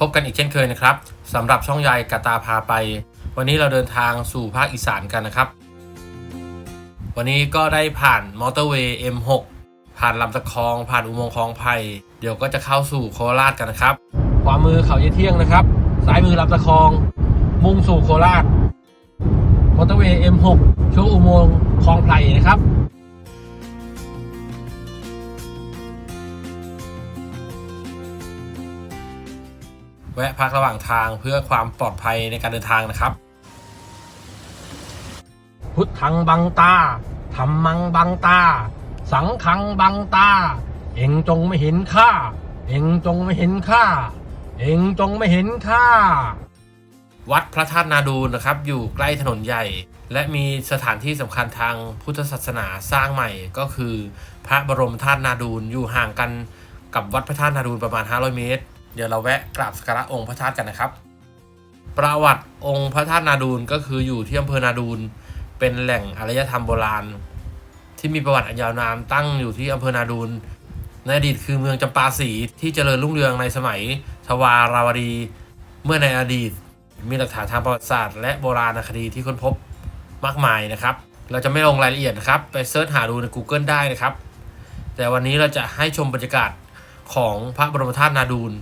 พบกันอีกเช่นเคยนะครับสำหรับช่องยายกาตาพาไป วันนี้เราเดินทางสู่ภาคอีสานกันนะครับ วันนี้ก็ได้ผ่านมอเตอร์เวย์ M6 ผ่านลำตะคองผ่านอุโมงค์คลองไผ่เดี๋ยวก็จะเข้าสู่โคราชกันนะครับ ขวามือเขาเยเที่ยงนะครับ ซ้ายมือลำตะคอง มุ่งสู่โคราชมอเตอร์เวย์ M6 ช่วงอุโมงค์คลองไผ่นะครับ แวะพักระหว่างทางเพื่อความปลอดภัยในการเดินทางนะครับ พุทธังบังตาธรรมังบังตา สังขังบังตา เองจงไม่เห็นค่าเองจงไม่เห็นค่าเองจงไม่เห็นค่าวัดพระธาตุนาดูนนะครับ อยู่ใกล้ถนนใหญ่ และมีสถานที่สำคัญทางพุทธศาสนาสร้างใหม่ก็คือ พระบรมธาตุนาดูนอยู่ห่างกันกับวัดพระธาตุนาดูนประมาณ 500 เมตร เดี๋ยวเราแวะกราบสักการะองค์พระธาตุกันนะครับ ประวัติองค์พระธาตุนาดูนก็คืออยู่ที่อำเภอนาดูนเป็นแหล่งอารยธรรมโบราณ ที่มีประวัติอันยาวนานตั้งอยู่ที่อำเภอนาดูนในอดีตคือเมืองจำปาสีที่เจริญรุ่งเรืองในสมัย ทวาราวดี เมื่อในอดีต มีหลักฐานทางประวัติศาสตร์และโบราณคดีที่ค้นพบมากมายนะครับ เราจะไม่ลงรายละเอียดนะครับ ไปเสิร์ชหาดูใน Google ได้นะครับ แต่วันนี้เราจะให้ชมบรรยากาศของพระบรมธาตุนาดูน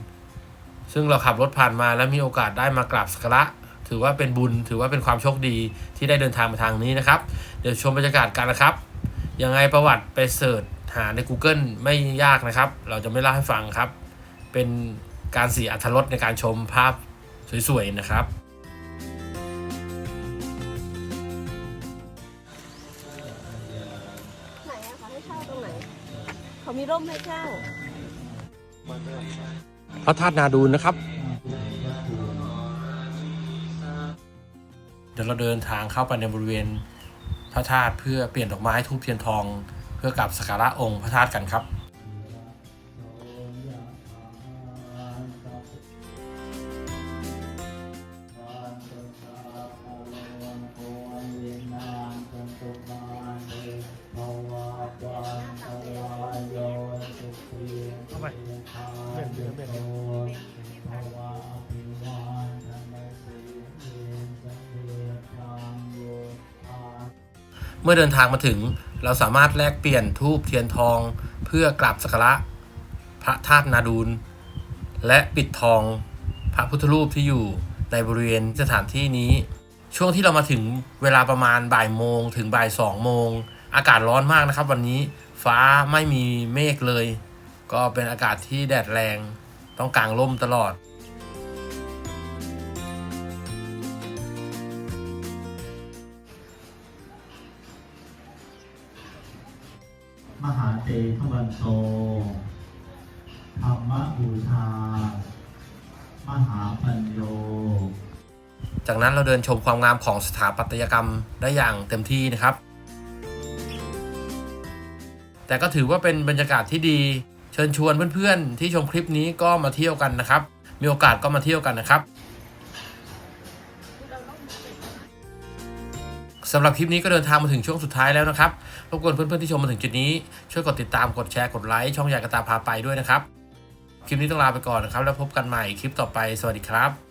ซึ่งเราขับรถผ่านมาแล้วมีโอกาสได้มากราบสักการะถือว่าเป็นบุญถือว่าเป็นความโชคดีที่ได้เดินทางมาทางนี้นะครับ เดี๋ยวชมบรรยากาศกันนะครับ ยังไงประวัติไปเสิร์ชหาใน Google ไม่ยากนะครับ เราจะไม่เล่าให้ฟังครับ เป็นการเสียอัธรสในการชมภาพสวยๆนะครับ ไหนอะคะให้เช่าตรงไหน เขามีร่มให้เช่า พระธาตุนาดูนนะครับ เดี๋ยวเราเดินทางเข้าไปในบริเวณพระธาตุเพื่อเปลี่ยนดอกไม้ทูบเทียนทอง เพื่อกราบสักการะองค์พระธาตุกันครับเข้าไป เบี่ยงเบี่ยงเบี่ยงเมื่อเดินทางมาถึงเราสามารถแลกเปลี่ยนทูบเทียนทองเพื่อกราบสักการะพระธาตุนาดูล และปิดทองพระพุทธรูปที่อยู่ในบริเวณสถานที่นี้ ช่วงที่เรามาถึงเวลาประมาณบ่ายโมงถึงบ่ายสองโมง อากาศร้อนมากนะครับ วันนี้ฟ้าไม่มีเมฆเลย ก็เป็นอากาศที่แดดแรงต้องกางร่มตลอด มหาเตทวันโต ธรรมบูชา มหาปัญโย จากนั้นเราเดินชมความงามของสถาปัตยกรรมได้อย่างเต็มที่นะครับ แต่ก็ถือว่าเป็นบรรยากาศที่ดีเชิญชวนเพื่อนๆ ที่ชมคลิปนี้ก็มาเที่ยวกันนะครับ มีโอกาสก็มาเที่ยวกันนะครับสำหรับคลิปนี้ก็เดินทางมาถึงช่วงสุดท้ายแล้วนะครับ รบกวนเพื่อนๆที่ชมมาถึงจุดนี้ ช่วยกดติดตาม กดแชร์ กดไลค์ ช่องยากระตาพาไปด้วยนะครับ คลิปนี้ต้องลาไปก่อนนะครับ แล้วพบกันใหม่คลิปต่อไป สวัสดีครับ